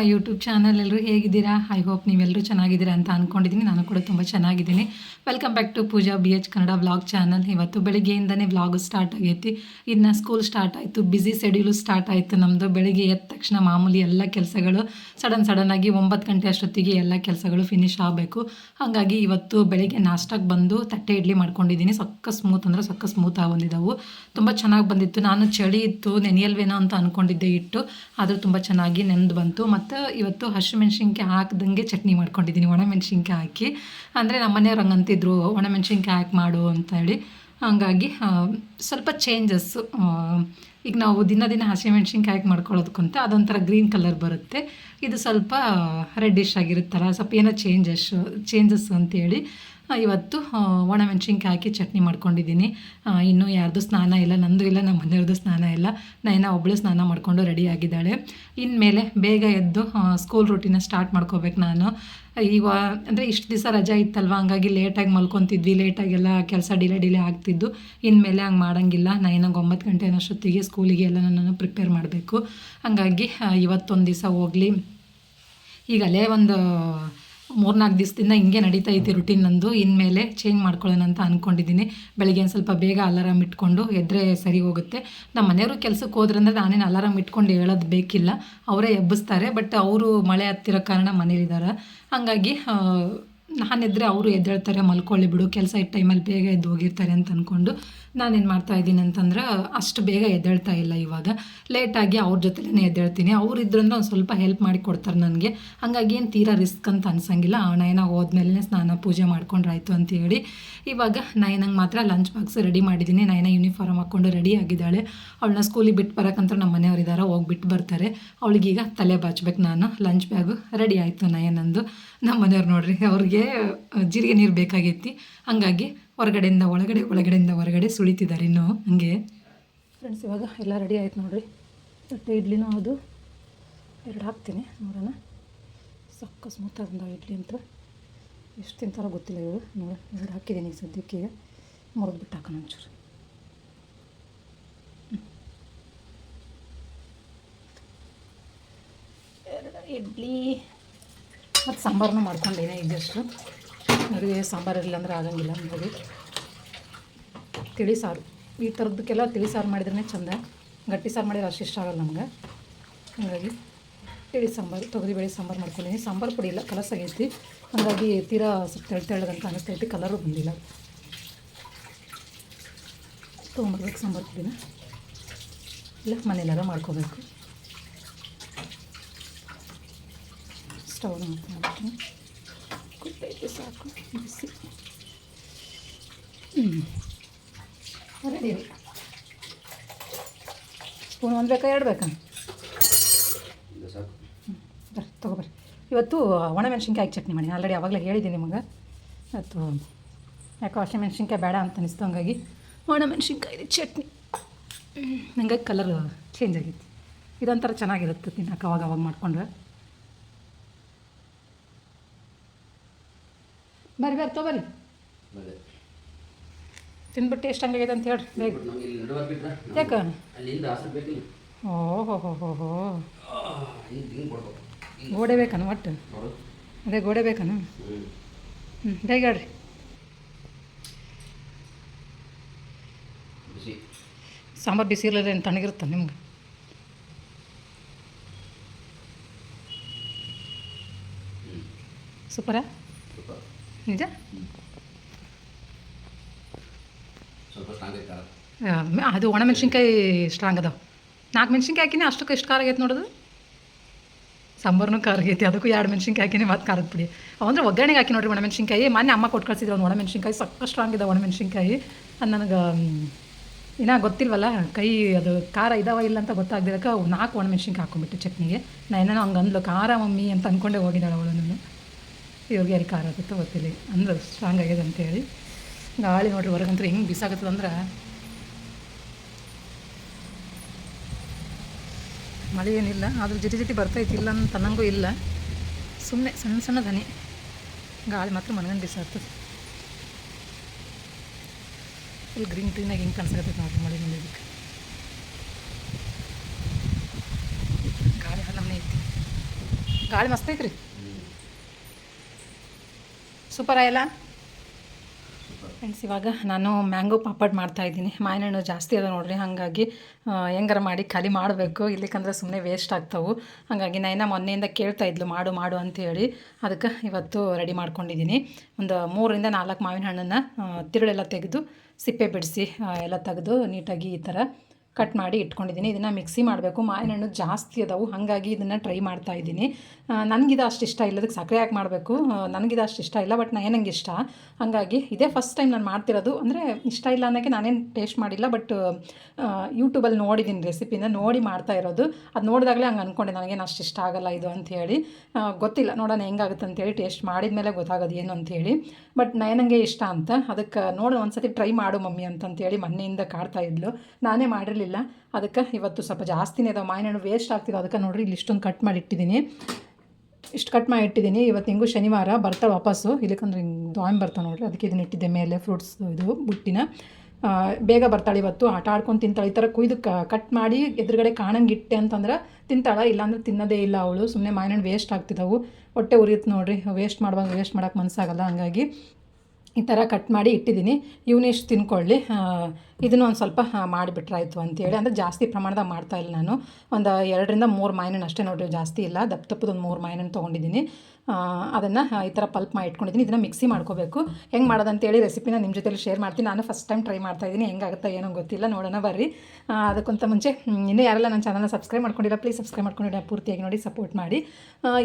My YouTube channel ಎಲ್ಲರೂ ಹೇಗಿದ್ದೀರಾ? I hope ನೀವೆಲ್ಲರೂ ಚೆನ್ನಾಗಿದ್ದೀರಾ ಅಂತ ಅಂದ್ಕೊಂಡಿದ್ದೀನಿ ನಾನು ಕೂಡ ತುಂಬ ಚೆನ್ನಾಗಿದ್ದೀನಿ. Welcome back to Pooja B H Kannada vlog channel ಇವತ್ತು ಬೆಳಿಗ್ಗೆಯಿಂದನೇ ವ್ಲಾಗ್ ಸ್ಟಾರ್ಟ್ ಆಗೈತಿ. ಇನ್ನು ಸ್ಕೂಲ್ ಸ್ಟಾರ್ಟ್ ಆಯಿತು. ಬ್ಯುಸಿ ಶೆಡ್ಯೂಲು ಸ್ಟಾರ್ಟ್ ಆಯಿತು ನಮ್ಮದು ಬೆಳಿಗ್ಗೆ ಎದ್ದ ತಕ್ಷಣ ಮಾಮೂಲಿ ಎಲ್ಲ ಕೆಲಸಗಳು ಸಡನ್ ಸಡನ್ನಾಗಿ ಒಂಬತ್ತು ಗಂಟೆ ಅಷ್ಟೊತ್ತಿಗೆ ಎಲ್ಲ ಕೆಲಸಗಳು ಫಿನಿಶ್ ಆಗಬೇಕು. ಹಾಗಾಗಿ ಇವತ್ತು ಬೆಳಿಗ್ಗೆ ನಾಷ್ಟಕ್ಕೆ ಬಂದು ತಟ್ಟೆ ಇಡ್ಲಿ ಮಾಡ್ಕೊಂಡಿದ್ದೀನಿ. ಸಕ್ಕ ಸ್ಮೂತ್ ಅಂದರೆ ಸಕ್ಕ ಸ್ಮೂತ್ ಆಗಿ ತುಂಬ ಚೆನ್ನಾಗಿ ಬಂದಿತ್ತು. ನಾನು ಚಳಿ ಇತ್ತು, ನೆನೆಯಲ್ವೇನೋ ಅಂತ ಅಂದ್ಕೊಂಡಿದ್ದೆ ಇಟ್ಟು ಆದರೂ ತುಂಬ ಚೆನ್ನಾಗಿ ನೆನೆದು ಬಂತು. ಮತ್ತು ಇವತ್ತು ಹಸಿಮೆಣ್ಸಿನ್ಕಾಯಿ ಹಾಕ್ದಂಗೆ ಚಟ್ನಿ ಮಾಡ್ಕೊಂಡಿದ್ದೀನಿ ಒಣಮೆಣ್ಸಿನ್ಕಾಯಿ ಹಾಕಿ. ಅಂದರೆ ನಮ್ಮ ಮನೆಯವ್ರು ಹಂಗೆ ಅಂತಿದ್ರು ಒಣಮೆಣ್ಸಿನ್ಕಾಯಿ ಹಾಕಿ ಮಾಡು ಅಂತೇಳಿ ಹಾಗಾಗಿ ಆ, ಸ್ವಲ್ಪ ಚೇಂಜಸ್ಸು ಈಗ ನಾವು ದಿನ ದಿನ ಹಸಿಮೆಣ್ಸಿನ್ಕಾಯಿ ಹಾಕಿ ಮಾಡ್ಕೊಳ್ಳೋದಕ್ಕಂತ ಅದೊಂಥರ ಗ್ರೀನ್ ಕಲರ್ ಬರುತ್ತೆ. ಇದು ಸ್ವಲ್ಪ ರೆಡ್ಡಿಶ್ ಆಗಿರುತ್ತಲ್ಲ ಸ್ವಲ್ಪ ಏನೋ ಚೇಂಜಸ್ಸು ಚೇಂಜಸ್ ಅಂತೇಳಿ ಇವತ್ತು ಒಣ ಒಣಮೆಣ್ಸಿನ್ಕಾಯಿ ಹಾಕಿ ಚಟ್ನಿ ಮಾಡ್ಕೊಂಡಿದ್ದೀನಿ. ಇನ್ನೂ ಯಾರ್ದು ಸ್ನಾನ ಇಲ್ಲ, ನಂದು ಇಲ್ಲ, ನಮ್ಮ ಮನೆಯವ್ರದ್ದು ಸ್ನಾನ ಇಲ್ಲ. ನೈನ ಒಬ್ಬಳು ಸ್ನಾನ ಮಾಡಿಕೊಂಡು ರೆಡಿ ಆಗಿದ್ದಾಳೆ. ಇನ್ಮೇಲೆ ಬೇಗ ಎದ್ದು ಸ್ಕೂಲ್ ರೂಟೀನ ಸ್ಟಾರ್ಟ್ ಮಾಡ್ಕೋಬೇಕು ನಾನು. ಈಗ, ಅಂದರೆ ಇಷ್ಟು ದಿವಸ ರಜಾ ಇತ್ತಲ್ವ? ಹಂಗಾಗಿ ಲೇಟಾಗಿ ಮಲ್ಕೊತಿದ್ವಿ. ಲೇಟಾಗೆಲ್ಲ ಕೆಲಸ ಡಿಲೇ ಡಿಲೇ ಆಗ್ತಿದ್ದು. ಇನ್ಮೇಲೆ ಹಂಗೆ ಮಾಡೋಂಗಿಲ್ಲ. ನೈನಾಗ ಒಂಬತ್ತು ಗಂಟೆ ಅನ್ನೋಷ್ಟೊತ್ತಿಗೆ ಸ್ಕೂಲಿಗೆ ಎಲ್ಲ ನಾನು ಪ್ರಿಪೇರ್ ಮಾಡಬೇಕು. ಹಂಗಾಗಿ ಇವತ್ತೊಂದು ದಿವಸ ಹೋಗಲಿ. ಈಗ ಅಲ್ಲೇ ಒಂದು ಮೂರ್ನಾಲ್ಕು ದಿವಸದಿಂದ ಹಿಂಗೆ ನಡೀತಾ ಐತಿ ರುಟೀನ್ ನಂದು. ಇನ್ಮೇಲೆ ಚೇಂಜ್ ಮಾಡ್ಕೊಳ್ಳೋಣ ಅಂತ ಅನ್ಕೊಂಡಿದ್ದೀನಿ. ಬೆಳಿಗ್ಗೆ ಒಂದು ಸ್ವಲ್ಪ ಬೇಗ ಅಲಾರಾಮ್ ಇಟ್ಕೊಂಡು ಎದ್ರೆ ಸರಿ ಹೋಗುತ್ತೆ. ನಮ್ಮ ಮನೆಯವರು ಕೆಲಸಕ್ಕೆ ಹೋದ್ರಂದ್ರೆ ನಾನೇನು ಅಲಾರಾಮ್ ಇಟ್ಕೊಂಡು ಹೇಳೋದು ಬೇಕಿಲ್ಲ. ಅವರೇ ಎಬ್ಬಿಸ್ತಾರೆ. ಬಟ್ ಅವರು ಮಳೆ ಹತ್ತಿರೋ ಕಾರಣ ಮನೇಲಿದ್ದಾರೆ ಹಾಗಾಗಿ ನಾನೆದ್ರೆ ಅವರು ಎದ್ದೇಳ್ತಾರೆ, ಮಲ್ಕೊಳ್ಳಿ ಬಿಡು, ಕೆಲಸ ಇದ್ದ ಟೈಮಲ್ಲಿ ಬೇಗ ಎದ್ದು ಹೋಗಿರ್ತಾರೆ ಅಂತ ಅಂದ್ಕೊಂಡು ನಾನೇನು ಮಾಡ್ತಾ ಇದ್ದೀನಿ ಅಂತಂದ್ರೆ, ಅಷ್ಟು ಬೇಗ ಎದ್ದೇಳ್ತಾ ಇಲ್ಲ ಇವಾಗ. ಲೇಟಾಗಿ ಅವ್ರ ಜೊತೆಲೇ ಎದ್ದೇಳ್ತೀನಿ. ಅವ್ರು ಇದ್ರಂದ್ರೆ ಒಂದು ಸ್ವಲ್ಪ ಹೆಲ್ಪ್ ಮಾಡಿ ಕೊಡ್ತಾರೆ ನನಗೆ. ಹಾಗಾಗಿ ಏನು ತೀರಾ ರಿಸ್ಕ್ ಅಂತ ಅನ್ಸಂಗಿಲ್ಲ. ನಯನ ಹೋದ್ಮೇಲೆ ಸ್ನಾನ ಪೂಜೆ ಮಾಡ್ಕೊಂಡ್ರಾಯ್ತು ಅಂತ ಹೇಳಿ. ಇವಾಗ ನಯನಂಗೆ ಮಾತ್ರ ಲಂಚ್ ಬಾಕ್ಸ್ ರೆಡಿ ಮಾಡಿದ್ದೀನಿ. ನಯನ ಯೂನಿಫಾರ್ಮ್ ಹಾಕ್ಕೊಂಡು ರೆಡಿ ಆಗಿದ್ದಾಳೆ. ಅವಳನ್ನ ಸ್ಕೂಲಿಗೆ ಬಿಟ್ಟು ಬರೋಕ್ಕಂತ ನಮ್ಮ ಮನೆಯವ್ರು ಇದ್ದಾರೆ ಹೋಗಿ ಬಿಟ್ಟು ಬರ್ತಾರೆ. ಅವಳಿಗೀಗ ತಲೆ ಬಾಚ್ಬೇಕು ನಾನು. ಲಂಚ್ ಬ್ಯಾಗು ರೆಡಿ ಆಯಿತು ನಯನಂದು. ನಮ್ಮ ಮನೆಯವ್ರು ನೋಡ್ರಿ, ಅವ್ರಿಗೆ ಜೀರಿಗೆ ನೀರು ಬೇಕಾಗೈತಿ. ಹಂಗಾಗಿ ಹೊರಗಡೆಯಿಂದ, ಒಳಗಡೆ, ಒಳಗಡೆಯಿಂದ ಹೊರಗಡೆ ಸುಳಿತಿದ್ದಾರೆ ಇನ್ನೂ ಹಂಗೆ. ಫ್ರೆಂಡ್ಸ್, ಇವಾಗ ಎಲ್ಲ ರೆಡಿ ಆಯ್ತು ನೋಡ್ರಿ. ತಟ್ಟೆ ಇಡ್ಲಿನೂ ಅದು. ಎರಡು ಹಾಕ್ತೀನಿ ನೋಡೋಣ. ಸಕ್ಕ ಸ್ಮೂತ್ ಇಡ್ಲಿ ಅಂತ. ಎಷ್ಟು ತಿಂತಾರೋ ಗೊತ್ತಿಲ್ಲ ಇವರು. ನೋಡ, ಎರಡು ಹಾಕಿದ್ದೀನಿ ಸದ್ಯಕ್ಕೆ. ಈಗ ಮುರಿದ್ಬಿಟ್ಟು ಹಾಕೋಣ ಒಂಚೂರು. ಎರಡು ಇಡ್ಲಿ. ಮತ್ತು ಸಾಂಬಾರನ್ನು ಮಾಡ್ಕೊಂಡೇನೆ ಇದ್ದಷ್ಟು ನನಗೆ ಸಾಂಬಾರು ಇರಲಿಲ್ಲ ಅಂದ್ರೆ ಆಗಂಗಿಲ್ಲ ನೋಡಿ ತಿಳಿ ಸಾರು. ಈ ಥರದಕ್ಕೆಲ್ಲ ತಿಳಿ ಸಾರು ಮಾಡಿದ್ರೇ ಚಂದ. ಗಟ್ಟಿ ಸಾರು ಮಾಡಿದ್ರೆ ಅಷ್ಟು ಇಷ್ಟ ಆಗಲ್ಲ ನಮ್ಗೆ. ಹಾಗಾಗಿ ತಿಳಿ ಸಾಂಬಾರು ತೊಗರಿಬೇಳೆ ಸಾಂಬಾರು ಮಾಡ್ಕೊಂಡೇನೆ. ಸಾಂಬಾರು ಪುಡಿ ಇಲ್ಲ ಕಲಸ್ ಆಗೈತಿ ಹಾಗಾಗಿ ತೀರಾ ಸ್ವಲ್ಪ ತೆಳು ತೆಳ್ಳದಂತ ಅನಿಸ್ತೈತಿ ಕಲರು ಬಂದಿಲ್ಲ. ತೊಗೊಂಬರ್ಬೇಕು ಸಾಂಬಾರು ಪುಡಿನ. ಇಲ್ಲ ಮನೆಯಲ್ಲಾರ ಮಾಡ್ಕೋಬೇಕು. ಸ್ಟವ್ನ ಮಾಡ್ತೀನಿ ಕುಟ್ಟೈತೆ ಸಾಕು ಬಿಸಿ. ಹ್ಞೂ ರೆಡಿ ಸ್ಪೂನ್ ಒಂದು ಬೇಕಾ ಎರಡು ಬೇಕಾ? ಬರ್ರಿ. ತೊಗೊಬರ್ರಿ ಇವತ್ತು ಒಣಮೆಣ್ಸಿನ್ಕಾಯಿ ಚಟ್ನಿ ಮಾಡಿ. ಆಲ್ರೆಡಿ ಆವಾಗಲೇ ಹೇಳಿದ್ದೀನಿ ನಿಮಗೆ. ಇವತ್ತು ಯಾಕೋ ಹಸಿಮೆಣ್ಸಿನ್ಕಾಯಿ ಬೇಡ ಅಂತ ಅನಿಸ್ತು ಹಂಗಾಗಿ ಒಣಮೆಣ್ಸಿನ್ಕಾಯಿ ಚಟ್ನಿ. ಹಂಗಾಗಿ ಕಲರ್ ಚೇಂಜ್ ಆಗೈತಿ ಇದೊಂಥರ ಚೆನ್ನಾಗಿರುತ್ತೆ ತಿನ್ನಕ್ಕೆ ಅವಾಗ ಅವಾಗ ಮಾಡ್ಕೊಂಡ್ರೆ. ಬರ್ರಿ ಬರ್ರಿ ತೊಗೊಬರ್ರಿ ತಿಂದ್ಬಿಟ್ಟು ಎಷ್ಟು ಹಂಗಾಗೈತೆ ಅಂತ ಹೇಳ್ರಿ. ಬೇಗ. ಯಾಕೆ? ಓ ಓಹೋ ಹೋ ಗೋಡೆ ಬೇಕನ ಒಟ್ಟು? ಅದೇ ಗೋಡೆ ಬೇಕನ? ಹ್ಞೂ ಬೇಗ ಹೇಳ್ರಿ. ಸಾಂಬಾರು ಬಿಸಿ ಇರಲಿಲ್ಲ ಏನು ತಣ್ಣಗಿರುತ್ತೆ ನಿಮ್ಗೆ? ಸೂಪರಾ? ನಿಜ? ಅದು ಒಣಮೆಣ್ಸಿನ್ಕಾಯಿ ಸ್ಟ್ರಾಂಗ್ ಅದಾವ. ನಾಲ್ಕು ಮೆಣಸಿನ್ಕಾಯಿ ಹಾಕಿನಿ ಅಷ್ಟಕ್ಕೆ ಎಷ್ಟು ಖಾರ ಆಗೈತೆ ನೋಡೋದು? ಸಾಂಬಾರ್ನು ಖಾರ ಆಗೈತಿ ಅದಕ್ಕೂ ಎರಡು ಮೆಣಸಿನ್ಕಾಯಿ ಹಾಕಿನಿ ಮತ್ತು ಖಾರದ ಪುಡಿ. ಅಂದರೆ ಒಗ್ಗರಣೆಗೆ ಹಾಕಿ ನೋಡ್ರಿ ಒಣಮೆಣ್ಸಿನ್ಕಾಯಿ ಮೊನ್ನೆ ಅಮ್ಮ ಕೊಟ್ಟು ಕಳ್ಸಿದ್ರು ಒಂದು ಒಣಮೆಣ್ಸಿನ್ಕಾಯಿ ಸಕ್ಕ ಸ್ಟ್ರಾಂಗ್ ಇದೆ ಒಣಮೆಣ್ಸಿನ್ಕಾಯಿ ಅದು ನನಗೆ ಇನ್ನೂ ಗೊತ್ತಿಲ್ವಲ್ಲ ಕೈ ಅದು ಖಾರ ಇದಾವ ಇಲ್ಲ ಅಂತ ಗೊತ್ತಾಗ್ದಿರಕ್ಕೆ ನಾಲ್ಕು ಒಣ ಮೆಣಸಿನ್ಕಾಯಿ ಹಾಕೊಂಡ್ಬಿಟ್ಟು ಚಟ್ನಿಗೆ. ನಾನು ಏನೋ ಹಂಗೆ ಅಂದ್ಲು ಖಾರ ಮಮ್ಮಿ ಅಂತ ಅಂದ್ಕೊಂಡೇ ಹೋಗಿದ್ದಾಳೆ ಅವಳು ನಾನು ಇವ್ರಿಗೆ ಯಾರಿಗೆ ಖಾರ ಆಗುತ್ತೋ ಗೊತ್ತಿಲ್ಲ ಅಂದ್ರೆ ಸ್ಟ್ರಾಂಗ್ ಆಗಿದೆ ಅಂತೇಳಿ ಗಾಳಿ ನೋಡ್ರಿ ಹೊರಗಂತೂ ಹೆಂಗೆ ಬಿಸಾಗತ್ತದಂದ್ರೆ ಮಳೆ ಏನಿಲ್ಲ, ಆದರೂ ಜಿಟಿ ಜಿಟಿ ಬರ್ತೈತಿ ಇಲ್ಲ ಅಂತ ಅನ್ನಂಗೂ ಇಲ್ಲ. ಸುಮ್ಮನೆ ಸಣ್ಣ ಸಣ್ಣ ದನಿ. ಗಾಳಿ ಮಾತ್ರ ಮನಗಂಡು ಬಿಸಾಗ್ತದೆ ಫುಲ್ ಗ್ರೀನ್ ಗ್ರೀನಾಗಿ ಹೆಂಗೆ ಕಾಣಿಸ್ಕತ್ತೈತೆ ನೋಡ್ರಿ ಮಳೆ ಬಂದಿದ್ದಕ್ಕೆ. ಗಾಳಿ ನಮ್ಮನೆ ಗಾಳಿ ಮಸ್ತ್ ಐತ್ರಿ. ಸೂಪರ್ ಆಯಲ್ಲ ಫ್ರೆಂಡ್ಸ್ ಇವಾಗ ನಾನು ಮ್ಯಾಂಗೋ ಪಾಪಡ್ ಮಾಡ್ತಾ ಇದ್ದೀನಿ. ಮಾವಿನ ಹಣ್ಣು ಜಾಸ್ತಿ ಅದ ನೋಡ್ರಿ, ಹಾಗಾಗಿ ಹೆಂಗಾರ ಮಾಡಿ ಖಾಲಿ ಮಾಡಬೇಕು. ಇಲ್ಲಿಕಂದ್ರೆ ಸುಮ್ಮನೆ ವೇಸ್ಟ್ ಆಗ್ತಾವೆ. ಹಾಗಾಗಿ ನೈನ ಮೊನ್ನೆಯಿಂದ ಕೇಳ್ತಾ ಇದ್ಲು, ಮಾಡು ಮಾಡು ಅಂತ ಹೇಳಿ. ಅದಕ್ಕೆ ಇವತ್ತು ರೆಡಿ ಮಾಡ್ಕೊಂಡಿದ್ದೀನಿ. ಒಂದು ಮೂರರಿಂದ ನಾಲ್ಕು ಮಾವಿನ ಹಣ್ಣನ್ನು ತಿರುಳೆಲ್ಲ ತೆಗೆದು, ಸಿಪ್ಪೆ ಬಿಡಿಸಿ ಎಲ್ಲ ತೆಗೆದು ನೀಟಾಗಿ ಈ ಥರ ಕಟ್ ಮಾಡಿ ಇಟ್ಕೊಂಡಿದ್ದೀನಿ. ಇದನ್ನು ಮಿಕ್ಸಿ ಮಾಡಬೇಕು. ಮಾವಿನ ಹಣ್ಣು ಜಾಸ್ತಿ ಅದಾವು. ಹಾಗಾಗಿ ಇದನ್ನು ಟ್ರೈ ಮಾಡ್ತಾ ಇದ್ದೀನಿ. ನನಗಿದು ಅಷ್ಟು ಇಷ್ಟ ಇಲ್ಲ ಅದಕ್ಕೆ ಸಕ್ಕರೆ ಹಾಕಿ ಮಾಡಬೇಕು. ನನಗಿದು ಅಷ್ಟು ಇಷ್ಟ ಇಲ್ಲ, ಬಟ್ ನಂಗೆ ಇಷ್ಟ ಹಾಗಾಗಿ ಇದೇ ಫಸ್ಟ್ ಟೈಮ್ ನಾನು ಮಾಡ್ತಿರೋದು. ಅಂದರೆ ಇಷ್ಟ ಇಲ್ಲ ಅನ್ನೋಕ್ಕೆ ನಾನೇನು ಟೇಸ್ಟ್ ಮಾಡಿಲ್ಲ, ಬಟ್ ಯೂಟ್ಯೂಬಲ್ಲಿ ನೋಡಿದ್ದೀನಿ ರೆಸಿಪಿನ ನೋಡಿ ಮಾಡ್ತಾ ಇರೋದು. ಅದು ನೋಡಿದಾಗಲೇ ಹಂಗೆ ಅಂದ್ಕೊಂಡೆ ನನಗೇನು ಅಷ್ಟು ಇಷ್ಟ ಆಗಲ್ಲ ಇದು ಅಂಥೇಳಿ ಗೊತ್ತಿಲ್ಲ, ನೋಡೋಣ ಹೆಂಗಾಗುತ್ತೆ ಅಂತೇಳಿ ಟೇಸ್ಟ್ ಮಾಡಿದ ಮೇಲೆ ಗೊತ್ತಾಗೋದು ಏನು ಅಂಥೇಳಿ ಬಟ್ ನಯನಂಗೆ ಇಷ್ಟ ಅಂತ. ಅದಕ್ಕೆ ನೋಡು, ಒಂದ್ಸತಿ ಟ್ರೈ ಮಾಡು ಮಮ್ಮಿ ಅಂತಂತೇಳಿ ಮೊನ್ನೆಯಿಂದ ಕಾಡ್ತಾ ಇದ್ಲು. ನಾನೇ ಮಾಡಿರಲಿಲ್ಲ. ಅದಕ್ಕೆ ಇವತ್ತು ಸ್ವಲ್ಪ ಜಾಸ್ತಿನೇ ಅದಾವೆ. ಮಾವಿನಣ್ಣು ವೇಸ್ಟ್ ಆಗ್ತಿದೆ ಅದಕ್ಕೆ ನೋಡಿರಿ, ಇಲ್ಲಿ ಇಷ್ಟೊಂದು ಕಟ್ ಮಾಡಿ ಇಟ್ಟಿದ್ದೀನಿ ಇಷ್ಟು ಕಟ್ ಮಾಡಿ ಇಟ್ಟಿದ್ದೀನಿ ಇವತ್ತು ಹೆಂಗೂ ಶನಿವಾರ ಬರ್ತಾಳೆ ವಾಪಸ್ಸು. ಇಲ್ಲಿಕಂದ್ರೆ ಹಿಂಗೆ ದಾಯಮ್ ಬರ್ತಾವೆ ನೋಡ್ರಿ. ಅದಕ್ಕೆ ಇದನ್ನ ಇಟ್ಟಿದ್ದೆ ಮೇಲೆ ಫ್ರೂಟ್ಸ್ ಇದು, ಬುಟ್ಟಿನ. ಬೇಗ ಬರ್ತಾಳೆ ಇವತ್ತು, ಆಟ ಆಡ್ಕೊಂಡು ತಿಂತಾಳೆ. ಈ ಥರ ಕುಯ್ದು ಕಟ್ ಮಾಡಿ ಎದುರುಗಡೆ ಕಾಣಂಗೆ ಇಟ್ಟೆ ಅಂತಂದ್ರೆ ತಿಂತಾಳೆ, ಇಲ್ಲಾಂದ್ರೆ ತಿನ್ನೋದೇ ಇಲ್ಲ ಅವಳು. ಸುಮ್ಮನೆ ಮಾವಿನ ವೇಸ್ಟ್ ಆಗ್ತಿದ್ದಾವು. ಹೊಟ್ಟೆ ಉರಿಯುತ್ತೆ ನೋಡ್ರಿ ವೇಸ್ಟ್ ಮಾಡುವಾಗ ವೇಸ್ಟ್ ಮಾಡೋಕೆ ಮನಸ್ಸಾಗಲ್ಲ ಹಂಗಾಗಿ. ಈ ಥರ ಕಟ್ ಮಾಡಿ ಇಟ್ಟಿದ್ದೀನಿ. ಇವನಿಷ್ಟು ತಿನ್ಕೊಳ್ಳಿ. ಇದನ್ನು ಒಂದು ಸ್ವಲ್ಪ ಮಾಡಿಬಿಟ್ರಾಯ್ತು ಅಂತೇಳಿ. ಅಂದರೆ ಜಾಸ್ತಿ ಪ್ರಮಾಣದಾಗ ಮಾಡ್ತಾ ಇಲ್ಲ ನಾನು. ಒಂದು ಎರಡರಿಂದ ಮೂರು ಮಾಯಿನ ಅಷ್ಟೇ ನೋಡಿರಿ, ಜಾಸ್ತಿ ಇಲ್ಲ. ದಪ್ಪ ದಪ್ಪದೊಂದು ಮೂರು ಮಾಯಿನ ತೊಗೊಂಡಿದ್ದೀನಿ. ಅದನ್ನು ಈ ಥರ ಪಲ್ಪ್ ಮಾಡಿ ಇಟ್ಕೊಂಡಿದ್ದೀನಿ. ಇದನ್ನು ಮಿಕ್ಸಿ ಮಾಡ್ಕೋಬೇಕು. ಹೆಂಗೆ ಮಾಡೋದಂತೇಳಿ ರೆಸಿಪಿನ ನಿಮ್ಮ ಜೊತೆಲಿ ಶೇರ್ ಮಾಡ್ತೀನಿ. ನಾನು ಫಸ್ಟ್ ಟೈಮ್ ಟ್ರೈ ಮಾಡ್ತಾ ಇದ್ದೀನಿ. ಹೆಂಗಾಗುತ್ತೆ ಏನೋ ಗೊತ್ತಿಲ್ಲ. ನೋಡೋಣ, ಬರ್ರಿ. ಅದಕ್ಕಿಂತ ಮುಂಚೆ ಇನ್ನೂ ಯಾರೆಲ್ಲ ನನ್ನ ಚಾನಲ್ನ ಸಬ್ಸ್ಕ್ರೈಬ್ ಮಾಡ್ಕೊಂಡಿಲ್ಲ ಪ್ಲೀಸ್ ಸಬ್ಸ್ಕ್ರೈಬ್ ಮಾಡ್ಕೊಂಡಿಲ್ಲ ಪೂರ್ತಿಯಾಗಿ ನೋಡಿ ಸಪೋರ್ಟ್ ಮಾಡಿ.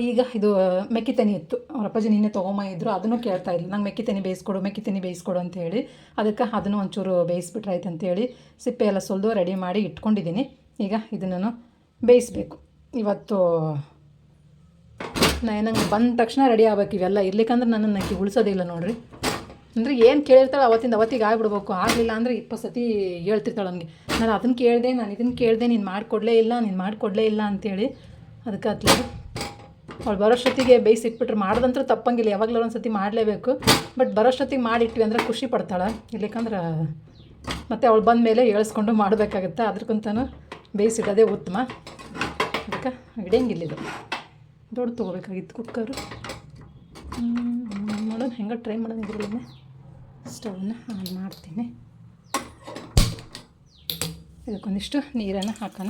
ಈಗ ಇದು ಮೆಕ್ಕಿ ತೆನಿ ಇತ್ತು. ಅವ್ರ ಅಪ್ಪಾಜಿ ನಿನ್ನೆ ತೊಗೊಂಬ ಇದ್ದರು ಅದನ್ನು ಕೇಳ್ತಾ ಇಲ್ಲ ನಂಗೆ ಮೆಕ್ಕಿ ತೆನಿ ಬೇಯಿಸ್ಕೊಡು ಮೆಕ್ಕಿ ತೆನಿ ಬೇಯಿಸ್ಕೊಡು ಅಂತ ಹೇಳಿ ಅದಕ್ಕೆ ಅದನ್ನು ಒಂಚೂರು ಬೇಯಿಸ್ಬಿಟ್ರಾಯ್ತು ಅಂತೇಳಿ ಸಿಪ್ಪೆ ಎಲ್ಲ ಸುಲಿದು ರೆಡಿ ಮಾಡಿ ಇಟ್ಕೊಂಡಿದ್ದೀನಿ. ಈಗ ಇದನ್ನು ಬೇಯಿಸ್ಬೇಕು. ಇವತ್ತು ನಂಗೆ ಬಂದ ತಕ್ಷಣ ರೆಡಿ ಆಗ್ಬೇಕು ಇವೆಲ್ಲ. ಇರ್ಲಿಕ್ಕಂದ್ರೆ ನನ್ನನ್ನು ನಕ್ಕಿ ಉಳಿಸೋದಿಲ್ಲ ನೋಡ್ರಿ. ಅಂದರೆ ಏನು ಕೇಳಿರ್ತಾಳೆ ಅವತ್ತಿಂದ ಅವತ್ತಿಗೆ ಆಗ್ಬಿಡ್ಬೇಕು. ಆಗಲಿಲ್ಲ ಅಂದರೆ ಇಪ್ಪತ್ತು ಸತಿ ಹೇಳ್ತಿರ್ತಾಳೆ ನನಗೆ ನಾನು ಅದನ್ನು ಕೇಳಿದೆ, ನಾನು ಇದನ್ನು ಕೇಳಿದೆ, ನೀನು ಮಾಡಿಕೊಡ್ಲೇ ಇಲ್ಲ, ನೀನು ಮಾಡಿಕೊಡ್ಲೇ ಇಲ್ಲ ಅಂತೇಳಿ. ಅದಕ್ಕೆ ಹತ್ಲೆ ಅವ್ಳು ಬರೋಷ್ಟೊತ್ತಿಗೆ ಬೇಯಿಸಿಟ್ಬಿಟ್ರೆ ಮಾಡ್ದಂತ್ರ ತಪ್ಪಂಗಿಲ್ಲ. ಯಾವಾಗಲೂ ಒಂದು ಸತಿ ಮಾಡಲೇಬೇಕು. ಬಟ್ ಬರೋಷ್ಟೊತ್ತಿಗೆ ಮಾಡಿಟ್ವಿ ಅಂದ್ರೆ ಖುಷಿ ಪಡ್ತಾಳೆ. ಇರ್ಲಿಕ್ಕಂದ್ರೆ ಮತ್ತು ಅವಳು ಬಂದ ಮೇಲೆ ಏಳಿಸ್ಕೊಂಡು ಮಾಡಬೇಕಾಗುತ್ತೆ. ಅದ್ರಕ್ಕಂತನೂ ಬೇಯಿಸಿಡೋದೇ ಉತ್ತಮ. ಅದಕ್ಕೆ ಹಿಡಿಯಂಗಿಲ್ಲ ದೊಡ್ಡ ತೊಗೋಬೇಕಾಗಿತ್ತು ಕುಕ್ಕರು. ನೋಡೋಣ ಹೆಂಗೆ ಟ್ರೈ ಮಾಡೋಣ ಇದ್ರಲ್ಲೇ ಸ್ಟವ್ನ ಆನ್ ಮಾಡ್ತೀನಿ. ಇದಕ್ಕೊಂದಿಷ್ಟು ನೀರನ್ನು ಹಾಕೋಣ.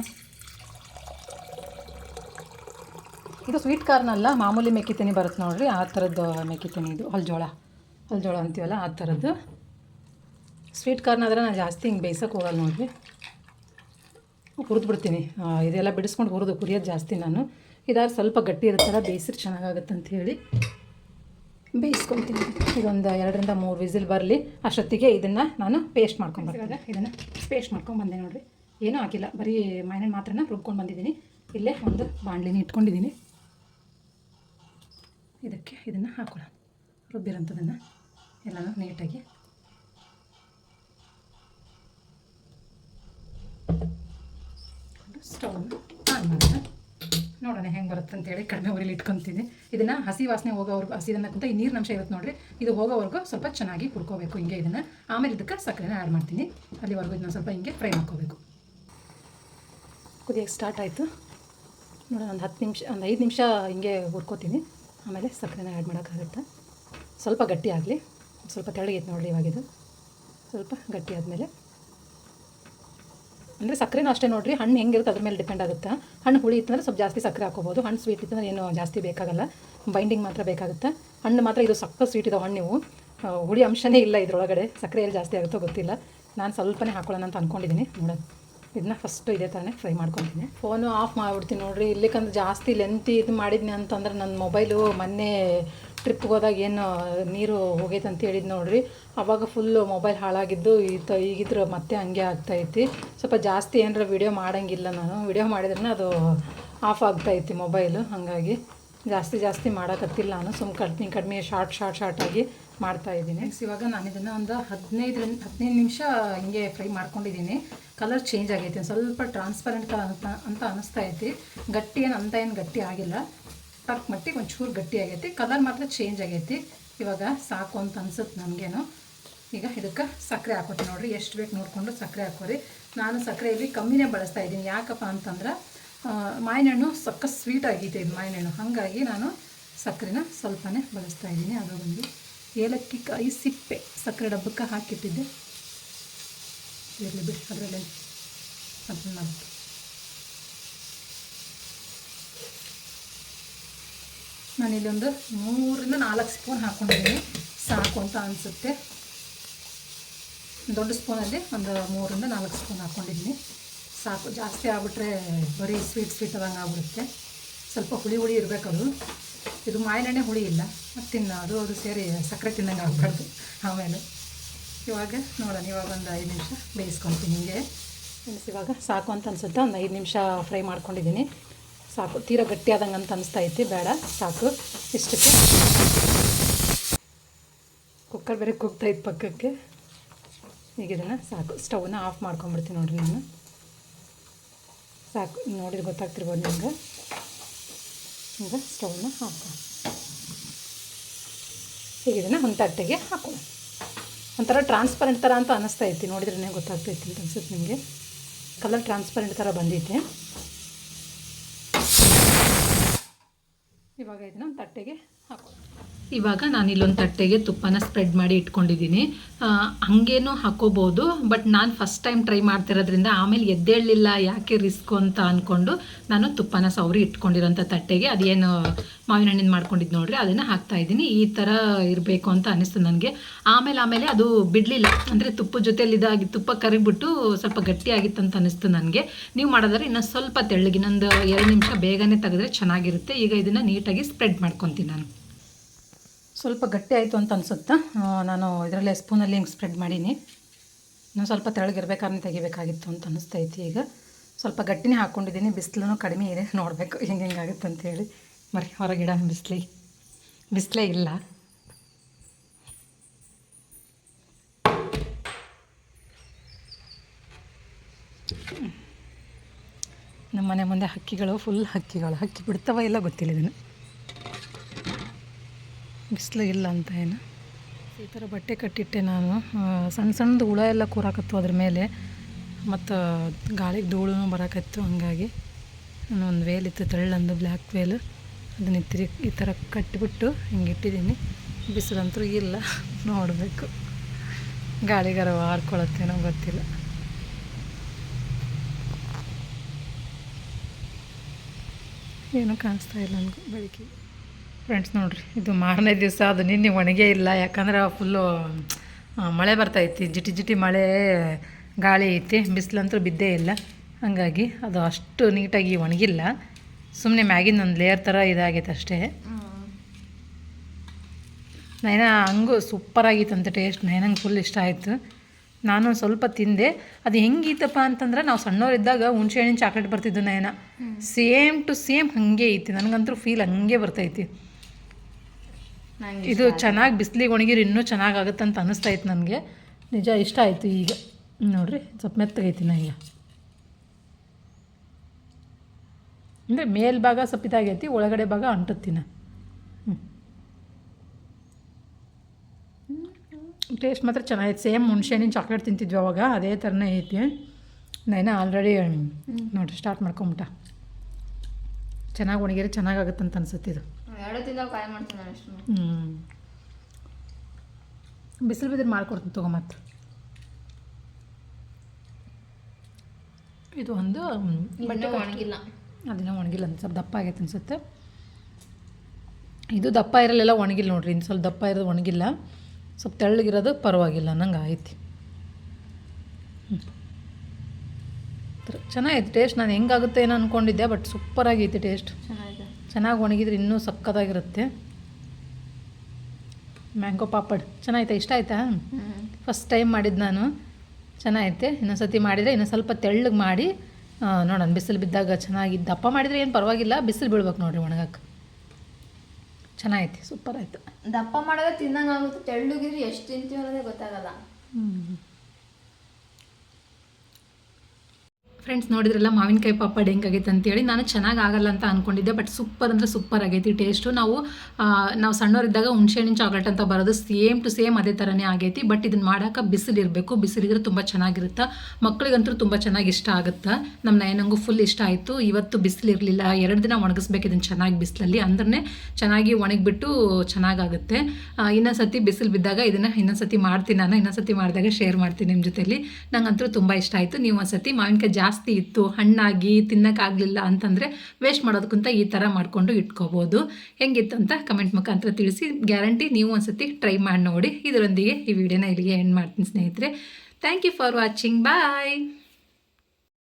ಇದು ಸ್ವೀಟ್ ಕಾರ್ನ್ ಅಲ್ಲ, ಮಾಮೂಲಿ ಮೆಕ್ಕಿತೆನಿ ಬರುತ್ತೆ ನೋಡಿರಿ. ಆ ಥರದ್ದು ಮೆಕ್ಕಿತೆನಿ ಇದು ಹಲ್ಜೋಳ ಹಲ್ಜೋಳ ಅಂತೀವಲ್ಲ, ಆ ಥರದ್ದು. ಸ್ವೀಟ್ ಕಾರ್ನ್ ಆದರೆ ನಾನು ಜಾಸ್ತಿ ಹಿಂಗೆ ಬೇಯ್ಸೋಕೆ ಹೋಗಲ್ಲ ನೋಡಿರಿ. ಹುರಿದು ಬಿಡ್ತೀನಿ ಇದೆಲ್ಲ ಬಿಡಿಸ್ಕೊಂಡು ಹುರಿದು ಕುರಿಯೋದು ಜಾಸ್ತಿ ನಾನು. ಇದಾದ್ರೆ ಸ್ವಲ್ಪ ಗಟ್ಟಿ ಇರುತ್ತಲ್ಲ ಬೇಯಿಸಿದ್ರೆ ಚೆನ್ನಾಗಾಗುತ್ತೆ ಅಂತ ಹೇಳಿ ಬೇಯಿಸ್ಕೊತೀನಿ ಇದೊಂದು ಎರಡರಿಂದ ಮೂರು ವಿಸಿಲ್ ಬರಲಿ. ಅಷ್ಟೊತ್ತಿಗೆ ಇದನ್ನು ನಾನು ಪೇಸ್ಟ್ ಮಾಡ್ಕೊಂಡ್ಬರ್ತೀನಿ ಇದನ್ನು ಪೇಸ್ಟ್ ಮಾಡ್ಕೊಂಬಂದೆ ನೋಡಿರಿ. ಏನೂ ಹಾಕಿಲ್ಲ ಬರೀ ಮೈನೆ ಮಾತ್ರನ ರುಬ್ಕೊಂಡು ಬಂದಿದ್ದೀನಿ. ಇಲ್ಲೇ ಒಂದು ಬಾಣಲಿನ ಇಟ್ಕೊಂಡಿದ್ದೀನಿ. ಇದಕ್ಕೆ ಇದನ್ನು ಹಾಕೊಳ್ಳೋಣ. ರುಬ್ಬಿರೋಂಥದ್ದನ್ನು ಎಲ್ಲನೂ ನೀಟಾಗಿ. ಸ್ಟವ್ನ ಆನ್ ಮಾಡೋಣ. ನೋಡೋಣ ಹೆಂಗೆ ಬರುತ್ತೆ ಅಂತೇಳಿ ಕಡಿಮೆ ಉರಿಲಿ ಇಟ್ಕೊತೀನಿ. ಇದನ್ನು ಹಸಿ ವಾಸನೆ ಹೋಗೋವರೆಗೂ ಹಸಿದನ್ನಕ್ಕಿಂತ ಈ ನೀರಿನ ಅಂಶ ಇರುತ್ತೆ ನೋಡಿರಿ. ಇದು ಹೋಗೋವರೆಗೂ ಸ್ವಲ್ಪ ಚೆನ್ನಾಗಿ ಹುರ್ಕೋಬೇಕು ಹಿಂಗೆ ಇದನ್ನು. ಆಮೇಲೆ ಇದಕ್ಕೆ ಸಕ್ಕರೆನ ಆ್ಯಡ್ ಮಾಡ್ತೀನಿ. ಅಲ್ಲಿವರೆಗೂ ಇದನ್ನ ಸ್ವಲ್ಪ ಹಿಂಗೆ ಫ್ರೈ ಮಾಡ್ಕೋಬೇಕು. ಕುದಿಯೋಕ್ಕೆ ಸ್ಟಾರ್ಟ್ ಆಯಿತು. ನೋಡೋಣ ಒಂದು ಹತ್ತು ನಿಮಿಷ ಒಂದು ಐದು ನಿಮಿಷ ಹಿಂಗೆ ಹುರ್ಕೋತೀನಿ. ಆಮೇಲೆ ಸಕ್ಕರೆನ ಆ್ಯಡ್ ಮಾಡೋಕ್ಕಾಗುತ್ತೆ? ಸ್ವಲ್ಪ ಗಟ್ಟಿ ಆಗಲಿ. ಸ್ವಲ್ಪ ತೆಳಗೈತೆ ನೋಡಿರಿ ಇವಾಗಿದು ಸ್ವಲ್ಪ ಗಟ್ಟಿ ಆದಮೇಲೆ ಅಂದರೆ ಸಕ್ಕರೆನೂ ಅಷ್ಟೇ ನೋಡಿರಿ, ಹಣ್ಣು ಹೆಂಗಿರುತ್ತೆ ಅದ್ರ ಮೇಲೆ ಡಿಪೆಂಡ್ ಆಗುತ್ತೆ. ಹಣ್ಣು ಹುಳಿ ಇತ್ತಂದ್ರೆ ಸ್ವಲ್ಪ ಜಾಸ್ತಿ ಸಕ್ಕರೆ ಹಾಕೋಬೋದು ಹಣ್ಣು ಸ್ವೀಟ್ ಇತ್ತಂದ್ರೆ ಏನು ಜಾಸ್ತಿ ಬೇಕಾಗಲ್ಲ. ಬೈಂಡಿಂಗ್ ಮಾತ್ರ ಬೇಕಾಗುತ್ತೆ. ಹಣ್ಣು ಮಾತ್ರ ಇದು ಸಕ್ಕ ಸ್ವೀಟ್ ಇದಾವೆ ಹಣ್ಣು ನೀವು ಹುಳಿ ಅಂಶನೇ ಇಲ್ಲ ಇದರೊಳಗಡೆ. ಸಕ್ಕರೆ ಎಲ್ಲಿ ಜಾಸ್ತಿ ಆಗುತ್ತೋ ಗೊತ್ತಿಲ್ಲ. ನಾನು ಸ್ವಲ್ಪನೇ ಹಾಕೊಳ್ಳೋಣ ಅಂತ ಅಂದ್ಕೊಂಡಿದ್ದೀನಿ ನೋಡೋಣ. ಇದನ್ನ ಫಸ್ಟು ಇದೇ ಥರನೇ ಫ್ರೈ ಮಾಡ್ಕೊತೀನಿ ಫೋನು ಆಫ್ ಮಾಡಿಬಿಡ್ತೀನಿ ನೋಡಿರಿ. ಇಲ್ಲಿಕಂದ್ರೆ ಜಾಸ್ತಿ ಲೆಂತಿ ಇದು ಮಾಡಿದ್ನಿ ಅಂತಂದ್ರೆ ನನ್ನ ಮೊಬೈಲು ಮೊನ್ನೆ ಟ್ರಿಪ್ಗೆ ಹೋದಾಗ ಏನು, ನೀರು ಹೋಗೈತೆ ಅಂತ ಹೇಳಿದ್ ನೋಡ್ರಿ. ಅವಾಗ ಫುಲ್ಲು ಮೊಬೈಲ್ ಹಾಳಾಗಿದ್ದು, ಈತ ಈಗಿದ್ರೆ ಮತ್ತೆ ಹಂಗೆ ಆಗ್ತೈತಿ. ಸ್ವಲ್ಪ ಜಾಸ್ತಿ ಏನಾರ ವಿಡಿಯೋ ಮಾಡೋಂಗಿಲ್ಲ ನಾನು. ವಿಡಿಯೋ ಮಾಡಿದ್ರೆ ಅದು ಆಫ್ ಆಗ್ತೈತಿ ಮೊಬೈಲು ಹಾಗಾಗಿ ಜಾಸ್ತಿ ಜಾಸ್ತಿ ಮಾಡೋಕತ್ತಿಲ್ಲ ನಾನು. ಸುಮ್ಮ ಕಡಿಮೆ ಕಡಿಮೆ ಶಾರ್ಟ್ ಶಾರ್ಟ್ ಶಾರ್ಟಾಗಿ ಮಾಡ್ತಾ ಇದ್ದೀನಿ. ಇವಾಗ ನಾನು ಇದನ್ನು ಒಂದು ಹದಿನೈದರಿಂದ ಹದಿನೈದು ನಿಮಿಷ ಹಿಂಗೆ ಫ್ರೈ ಮಾಡ್ಕೊಂಡಿದ್ದೀನಿ. ಕಲರ್ ಚೇಂಜ್ ಆಗೈತಿ. ಸ್ವಲ್ಪ ಟ್ರಾನ್ಸ್ಪರೆಂಟ್ ಅಂತ ಅಂತ ಅನಿಸ್ತಾ ಐತಿ. ಗಟ್ಟಿ ಏನು ಅಂತ ಏನು ಗಟ್ಟಿ ಆಗಿಲ್ಲ. ತಕ್ಕ ಮಟ್ಟಿಗೆ ಒಂಚೂರು ಗಟ್ಟಿ ಆಗೈತಿ. ಕಲರ್ ಮಾತ್ರ ಚೇಂಜ್ ಆಗೈತಿ. ಇವಾಗ ಸಾಕು ಅಂತ ಅನ್ಸುತ್ತೆ ನನಗೇನು ಈಗ ಇದಕ್ಕೆ ಸಕ್ಕರೆ ಹಾಕೋತೀನಿ ನೋಡಿರಿ. ಎಷ್ಟು ಬೇಕು ನೋಡಿಕೊಂಡು ಸಕ್ಕರೆ ಹಾಕೋರಿ. ನಾನು ಸಕ್ಕರೆಯಲ್ಲಿ ಕಮ್ಮಿನೇ ಬಳಸ್ತಾ ಇದ್ದೀನಿ. ಯಾಕಪ್ಪ ಅಂತಂದ್ರೆ ಮಾವಿನಹಣ್ಣು ಸಕ್ಕ ಸ್ವೀಟ್ ಆಗಿದೆ ಇದು ಮಾವಿನಹಣ್ಣು. ಹಾಗಾಗಿ ನಾನು ಸಕ್ಕರೆನ ಸ್ವಲ್ಪನೇ ಬಳಸ್ತಾ ಇದ್ದೀನಿ. ಅದು ಒಂದು ಏಲಕ್ಕಿ ಕಾಯಿ ಸಿಪ್ಪೆ ಸಕ್ಕರೆ ಡಬ್ಬಕ್ಕೆ ಹಾಕಿಟ್ಟಿದ್ದೆ. ಇರಲಿ ಬಿಡಿ ಅದರಲ್ಲೇ ಅದನ್ನ ಮಾಡಿ ನಾನಿಲ್ಲೊಂದು ಮೂರರಿಂದ ನಾಲ್ಕು ಸ್ಪೂನ್ ಹಾಕ್ಕೊಂಡಿದ್ದೀನಿ ಸಾಕು ಅಂತ ಅನಿಸುತ್ತೆ. ದೊಡ್ಡ ಸ್ಪೂನಲ್ಲಿ ಒಂದು ಮೂರರಿಂದ ನಾಲ್ಕು ಸ್ಪೂನ್ ಹಾಕ್ಕೊಂಡಿದ್ದೀನಿ ಸಾಕು, ಜಾಸ್ತಿ ಆಗ್ಬಿಟ್ರೆ ಬರೀ ಸ್ವೀಟ್ ಸ್ವೀಟ್ ಅದಂಗೆ ಆಗ್ಬಿಡುತ್ತೆ. ಸ್ವಲ್ಪ ಹುಳಿ ಹುಳಿ ಇರಬೇಕದು ಇದು ಮಾಯಿನೆಣ್ಣೆ ಹುಳಿ ಇಲ್ಲ. ಮತ್ತು ತಿನ್ನೋದು ಅದು ಅದು ಸೇರಿ ಸಕ್ಕರೆ ತಿನ್ನಂಗೆ ಆಗ್ಬಾರ್ದು ಆಮೇಲೆ. ಇವಾಗ ನೋಡೋಣ, ಇವಾಗ ಒಂದು ಐದು ನಿಮಿಷ ಬೇಯಿಸ್ಕೊತೀನಿ ಹಿಂಗೆ. ಇವಾಗ ಸಾಕು ಅಂತ ಅನ್ಸುತ್ತೆ. ಒಂದು ಐದು ನಿಮಿಷ ಫ್ರೈ ಮಾಡ್ಕೊಂಡಿದ್ದೀನಿ. ಸಾಕು. ತೀರಾ ಗಟ್ಟಿಯಾದಂಗೆ ಅಂತ ಅನಿಸ್ತಾ ಐತಿ. ಬೇಡ, ಸಾಕು. ಇಷ್ಟಕ್ಕೆ. ಕುಕ್ಕರ್ ಬೇರೆ ಕುಗ್ತಾ ಇತ್ತು ಪಕ್ಕಕ್ಕೆ. ಈಗ ಇದನ್ನು ಸಾಕು. ಸ್ಟವ್ನ ಆಫ್ ಮಾಡ್ಕೊಂಬಿಡ್ತೀನಿ ನೋಡಿರಿ ನಾನು. ಸಾಕು. ನೋಡಿದ್ರೆ ಗೊತ್ತಾಗ್ತಿರ್ಬೋದು ನಿಮ್ಗೆ. ಈಗ ಸ್ಟವ್ನ ಮಾಡಿ. ಈಗ ಇದನ್ನು ಒಂದು ತಟ್ಟೆಗೆ ಹಾಕೋಣ. ಒಂಥರ ಟ್ರಾನ್ಸ್ಪರೆಂಟ್ ಥರ ಅಂತ ಅನ್ನಿಸ್ತಾ ಐತಿ. ನೋಡಿದ್ರೇ ಗೊತ್ತಾಗ್ತೈತಿ ಅಂತ ಅನ್ಸುತ್ತೆ ನಿಮಗೆ. ಕಲರ್ ಟ್ರಾನ್ಸ್ಪರೆಂಟ್ ಥರ ಬಂದೈತೆ ಇವಾಗ ಇದನ್ನ ತಟ್ಟೆಗೆ ಹಾಕೋಣ ಇವಾಗ ನಾನು ಇಲ್ಲೊಂದು ತಟ್ಟೆಗೆ ತುಪ್ಪನ ಸ್ಪ್ರೆಡ್ ಮಾಡಿ ಇಟ್ಕೊಂಡಿದ್ದೀನಿ. ಹಂಗೇನು ಹಾಕೋಬೋದು ಬಟ್ ನಾನು ಫಸ್ಟ್ ಟೈಮ್ ಟ್ರೈ ಮಾಡ್ತಿರೋದ್ರಿಂದ ಆಮೇಲೆ ಎದ್ದೇಳಲಿಲ್ಲ, ಯಾಕೆ ರಿಸ್ಕು ಅಂತ ಅಂದ್ಕೊಂಡು ನಾನು ತುಪ್ಪನ ಸವರಿ ಇಟ್ಕೊಂಡಿರೋಂಥ ತಟ್ಟೆಗೆ ಅದೇನು ಮಾವಿನ ಹಣ್ಣಿನ ಮಾಡ್ಕೊಂಡಿದ್ದು ನೋಡ್ರಿ, ಅದನ್ನು ಹಾಕ್ತಾ ಇದ್ದೀನಿ. ಈ ಥರ ಇರಬೇಕು ಅಂತ ಅನಿಸ್ತು ನನಗೆ. ಆಮೇಲೆ ಆಮೇಲೆ ಅದು ಬಿಡಲಿಲ್ಲ, ಅಂದರೆ ತುಪ್ಪ ಜೊತೆಯಲ್ಲಿ ಇದಾಗಿ ತುಪ್ಪ ಕರಿಬಿಟ್ಟು ಸ್ವಲ್ಪ ಗಟ್ಟಿಯಾಗಿತ್ತು ಅಂತ ಅನಿಸ್ತು ನನಗೆ. ನೀವು ಮಾಡೋದಾದ್ರೆ ಇನ್ನೊಂದು ಸ್ವಲ್ಪ ತೆಳ್ಳಗೆ ಇನ್ನೊಂದು ಎರಡು ನಿಮಿಷ ಬೇಗನೆ ತೆಗೆದ್ರೆ ಚೆನ್ನಾಗಿರುತ್ತೆ. ಈಗ ಇದನ್ನು ನೀಟಾಗಿ ಸ್ಪ್ರೆಡ್ ಮಾಡ್ಕೊತೀನಿ ನಾನು. ಸ್ವಲ್ಪ ಗಟ್ಟಿ ಆಯಿತು ಅಂತ ಅನಿಸುತ್ತಾ? ನಾನು ಇದರಲ್ಲೇ ಸ್ಪೂನಲ್ಲಿ ಹಿಂಗೆ ಸ್ಪ್ರೆಡ್ ಮಾಡೀನಿ. ಇನ್ನೂ ಸ್ವಲ್ಪ ತೆಳಗಿರ್ಬೇಕಾದ್ರೆ ತೆಗಿಬೇಕಾಗಿತ್ತು ಅಂತ ಅನಿಸ್ತೈತಿ ಈಗ. ಸ್ವಲ್ಪ ಗಟ್ಟಿನೇ ಹಾಕ್ಕೊಂಡಿದ್ದೀನಿ ಬಿಸಿಲೂ ಕಡಿಮೆ ಇದೆ, ನೋಡಬೇಕು ಹಿಂಗೆ ಹೆಂಗಾಗುತ್ತೆ ಅಂತೇಳಿ ಮರಿ ಹೊರಗಿಡ ಬಿಸಿಲಿ. ಬಿಸಿಲೇ ಇಲ್ಲ. ನಮ್ಮ ಮನೆ ಮುಂದೆ ಹಕ್ಕಿಗಳು ಫುಲ್ ಹಕ್ಕಿಗಳು. ಹಕ್ಕಿ ಬಿಡ್ತವ ಇಲ್ಲ ಗೊತ್ತಿಲ್ಲ ಇದನ್ನು. ಬಿಸಿಲು ಇಲ್ಲ ಅಂತ ಏನು? ಈ ಥರ ಬಟ್ಟೆ ಕಟ್ಟಿಟ್ಟೆ ನಾನು. ಸಣ್ಣ ಸಣ್ಣದು ಹುಳ ಎಲ್ಲ ಕೂರಾಕತ್ತು ಅದ್ರ ಮೇಲೆ. ಮತ್ತು ಗಾಳಿಗೆ ಧೂಳು ಬರಾಕತ್ತು ಹಂಗಾಗಿ. ನಾನು ಒಂದು ವೇಲ್ ಇತ್ತು ತೆಳ್ಳಂದು ಬ್ಲ್ಯಾಕ್ ವೇಲ್ ಅದನ್ನ ಇತ್ತಿರಿ ಈ ಥರ ಕಟ್ಟಿಬಿಟ್ಟು ಹಿಂಗೆ ಇಟ್ಟಿದ್ದೀನಿ. ಬಿಸಿಲಂತೂ ಇಲ್ಲ, ನೋಡಬೇಕು. ಗಾಳಿಗಾರ ಹಾರ್ಕೊಳತ್ತೇನೋ ಗೊತ್ತಿಲ್ಲ. ಏನೂ ಕಾಣಿಸ್ತಾ ಇಲ್ಲ ನನಗೂ ಬೆಳಗ್ಗೆ ಫ್ರೆಂಡ್ಸ್ ನೋಡ್ರಿ ಇದು ಮಾರನೇ ದಿವಸ ಅದು ನಿನ್ನೆ ಒಣಗೇ ಇಲ್ಲ. ಯಾಕಂದ್ರೆ ಫುಲ್ಲು ಮಳೆ ಬರ್ತೈತಿ ಜಿಟಿ ಜಿಟಿ ಮಳೆ ಗಾಳಿ ಐತಿ ಬಿಸಿಲಂತೂ ಬಿದ್ದೇ ಇಲ್ಲ. ಹಾಗಾಗಿ ಅದು ಅಷ್ಟು ನೀಟಾಗಿ ಒಣಗಿಲ್ಲ. ಸುಮ್ಮನೆ ಮ್ಯಾಗಿನ ಒಂದು ಲೇಯರ್ ಥರ ಇದಾಗೈತೆ ಅಷ್ಟೇ. ನೈನ ಹಂಗೂ ಅಂತ ಟೇಸ್ಟ್ ನೈನಂಗೆ ಫುಲ್ ಇಷ್ಟ ಆಯಿತು. ನಾನು ಸ್ವಲ್ಪ ತಿಂದೆ. ಅದು ಹೆಂಗಿತ್ತಪ್ಪ ಅಂತಂದ್ರೆ ನಾವು ಸಣ್ಣವರಿದ್ದಾಗ ಹುಣ್ಸೆ ಹಣ್ಣಿನ ಚಾಕ್ಲೇಟ್ ಬರ್ತಿದ್ದು ನಯನ ಸೇಮ್ ಟು ಸೇಮ್ ಹಾಗೆ ಐತಿ. ನನಗಂತೂ ಫೀಲ್ ಹಂಗೆ ಬರ್ತೈತಿ ಇದು ಚೆನ್ನಾಗಿ ಬಿಸಿಲಿಗೆ ಒಣಗಿರಿ ಇನ್ನೂ ಚೆನ್ನಾಗಾಗುತ್ತೆ ಅಂತ ಅನ್ನಿಸ್ತಾ ಇತ್ತು ನನಗೆ. ನಿಜ ಇಷ್ಟ ಆಯಿತು ಈಗ. ನೋಡಿರಿ ಸ್ವಲ್ಪ ಮೆತ್ತಗೈತಿ ನಾ ಈಗ ಅಂದರೆ ಮೇಲ್ಭಾಗ ಸ್ವಲ್ಪ ಇದಾಗೈತಿ ಒಳಗಡೆ ಭಾಗ ಅಂಟುತ್ತಿನ ಟೇಸ್ಟ್ ಮಾತ್ರ ಚೆನ್ನಾಗೈತೆ. ಸೇಮ್ ಹುಣ್ಸೆಹಣ್ಣಿನ ಚಾಕ್ಲೇಟ್ ತಿಂತಿದ್ವಿ ಅವಾಗ ಅದೇ ಥರನೇ ಐತಿ. ನೈನ ಆಲ್ರೆಡಿ ನೋಡಿರಿ ಸ್ಟಾರ್ಟ್ ಮಾಡ್ಕೊಂಬಿಟ್ಟ. ಚೆನ್ನಾಗಿ ಒಣಗಿರಿ ಚೆನ್ನಾಗಾಗುತ್ತೆ ಅಂತ ಅನ್ಸುತ್ತೆ ಇದು. ಎರಡು ತಿಂದಾಗ ಕಾಯಿ ಮಾಡ್ತೀನಿ ನಾನು ಅಷ್ಟು. ಹ್ಞೂ ಬಿಸಿಲು ಬಿದ್ದರೆ ಮಾಡ್ಕೊಡ್ತೀನಿ ತಗೋ ಮತ್ತೆ. ಇದು ಒಂದು ಬಟ್ಟೆ ಒಣಗಿಲ್ಲ. ಅದನ್ನ ಒಣಗಿಲ್ಲ ಅಂತ ಸ್ವಲ್ಪ ದಪ್ಪ ಆಗೈತೆ ಅನ್ಸುತ್ತೆ. ಇದು ದಪ್ಪ ಇರಲಿಲ್ಲ ಒಣಗಿಲ್ಲ ನೋಡ್ರಿ ಇನ್ನು ಸ್ವಲ್ಪ ದಪ್ಪ ಇರೋದು ಒಣಗಿಲ್ಲ. ಸ್ವಲ್ಪ ತೆಳ್ಳಗಿರೋದು ಪರವಾಗಿಲ್ಲ ನಂಗೆ ಆಯ್ತು. ಚೆನ್ನಾಗಿತ್ತು ಟೇಸ್ಟ್ ನಾನು ಹೆಂಗಾಗುತ್ತೆ ಏನೋ ಅಂದ್ಕೊಂಡಿದ್ದೆ ಬಟ್ ಸೂಪರಾಗೈತಿ ಟೇಸ್ಟ್ ಚೆನ್ನಾಗಿದೆ. ಚೆನ್ನಾಗಿ ಒಣಗಿದ್ರೆ ಇನ್ನೂ ಸಕ್ಕತ್ತಾಗಿರುತ್ತೆ ಮ್ಯಾಂಗೋ ಪಾಪಡ್. ಚೆನ್ನಾಯ್ತಾ ಇಷ್ಟ ಆಯಿತಾ? ಫಸ್ಟ್ ಟೈಮ್ ಮಾಡಿದ್ದು ನಾನು. ಚೆನ್ನಾಗೈತೆ. ಇನ್ನೊಂದು ಸತಿ ಮಾಡಿದರೆ ಇನ್ನೊಂದು ಸ್ವಲ್ಪ ತೆಳ್ಳಗೆ ಮಾಡಿ ನೋಡೋಣ. ಬಿಸಿಲು ಬಿದ್ದಾಗ ಚೆನ್ನಾಗಿ ದಪ್ಪ ಮಾಡಿದರೆ ಏನು ಪರವಾಗಿಲ್ಲ. ಬಿಸಿಲು ಬೀಳ್ಬೇಕು ನೋಡಿರಿ ಒಣಗಕ್ಕೆ ಚೆನ್ನಾಗೈತಿ. ಸೂಪರ್ ಆಯಿತು. ದಪ್ಪ ಮಾಡಿದ್ರೆ ತಿನ್ನಂಗೆ ಆಗುತ್ತೆ. ತೆಳ್ಳಗಿದ್ರೆ ಎಷ್ಟು ತಿಂತೀವಿ ಅನ್ನೋದೇ ಗೊತ್ತಾಗಲ್ಲ. ಫ್ರೆಂಡ್ಸ್ ನೋಡಿದ್ರಲ್ಲ ಮಾವಿನಕಾಯಿ ಪಾಪಡ್ ಹೆಂಗಾಗೈತೆ ಅಂತೇಳಿ ನಾನು ಚೆನ್ನಾಗಿ ಆಗಲ್ಲ ಅಂತ ಅಂದ್ಕೊಂಡಿದ್ದೆ ಬಟ್ ಸೂಪರ್ ಅಂದರೆ ಸೂಪರ್ ಆಗೈತಿ ಟೇಸ್ಟು ನಾವು ನಾವು ಸಣ್ಣವರಿದ್ದಾಗ ಹುಣ್ಸೆಹಣ್ಣಿನ ಚಾಕ್ಲೇಟ್ ಅಂತ ಬರೋದು ಸೇಮ್ ಟು ಸೇಮ್ ಅದೇ ಥರನೇ ಆಗೈತಿ ಬಟ್ ಇದನ್ನು ಮಾಡೋಕೆ ಬಿಸಿಲಿರಬೇಕು ಬಿಸಿಲಿದ್ರೆ ತುಂಬ ಚೆನ್ನಾಗಿರುತ್ತೆ? ಮಕ್ಕಳಿಗಂತೂ ತುಂಬ ಚೆನ್ನಾಗಿ ಇಷ್ಟ ಆಗುತ್ತೆ? ನಮ್ಮ ನಯನಂಗೂ ಫುಲ್ ಇಷ್ಟ ಆಯಿತು. ಇವತ್ತು ಬಿಸಿಲಿರಲಿಲ್ಲ ಎರಡು ದಿನ ಒಣಗಿಸ್ಬೇಕು ಇದನ್ನು ಚೆನ್ನಾಗಿ ಬಿಸಿಲಲ್ಲಿ. ಅಂದ್ರೆ ಚೆನ್ನಾಗಿ ಒಣಗಿಬಿಟ್ಟು ಚೆನ್ನಾಗಾಗುತ್ತೆ. ಇನ್ನೊಂದು ಸತಿ ಬಿಸಿಲು ಬಿದ್ದಾಗ ಇದನ್ನು ಇನ್ನೊಂದು ಸತಿ ಮಾಡ್ತೀನಿ ನಾನು. ಇನ್ನೊಂದು ಸತಿ ಮಾಡಿದಾಗ ಶೇರ್ ಮಾಡ್ತೀನಿ ನಿಮ್ಮ ಜೊತೆಲಿ. ನಂಗಂತೂ ತುಂಬ ಇಷ್ಟ ಆಯಿತು. ನೀವು ಒಂದು ಸತಿ ಮಾವಿನಕಾಯಿ ಜಾಸ್ತಿ ಇತ್ತು, ಹಣ್ಣಾಗಿ ತಿನ್ನೋಕ್ಕಾಗಲಿಲ್ಲ ಅಂತಂದರೆ ವೇಸ್ಟ್ ಮಾಡೋದಕ್ಕಿಂತ ಈ ಥರ ಮಾಡಿಕೊಂಡು ಇಟ್ಕೋಬೋದು. ಹೆಂಗಿತ್ತು ಅಂತ ಕಮೆಂಟ್ ಮುಖಾಂತರ ತಿಳಿಸಿ. ಗ್ಯಾರಂಟಿ ನೀವು ಒಂದು ಸತಿ ಟ್ರೈ ಮಾಡಿ ನೋಡಿ. ಇದರೊಂದಿಗೆ ಈ ವಿಡಿಯೋನ ಇಲ್ಲಿಗೆ ಎಂಡ್ ಮಾಡ್ತೀನಿ ಸ್ನೇಹಿತರೆ. Thank you for watching bye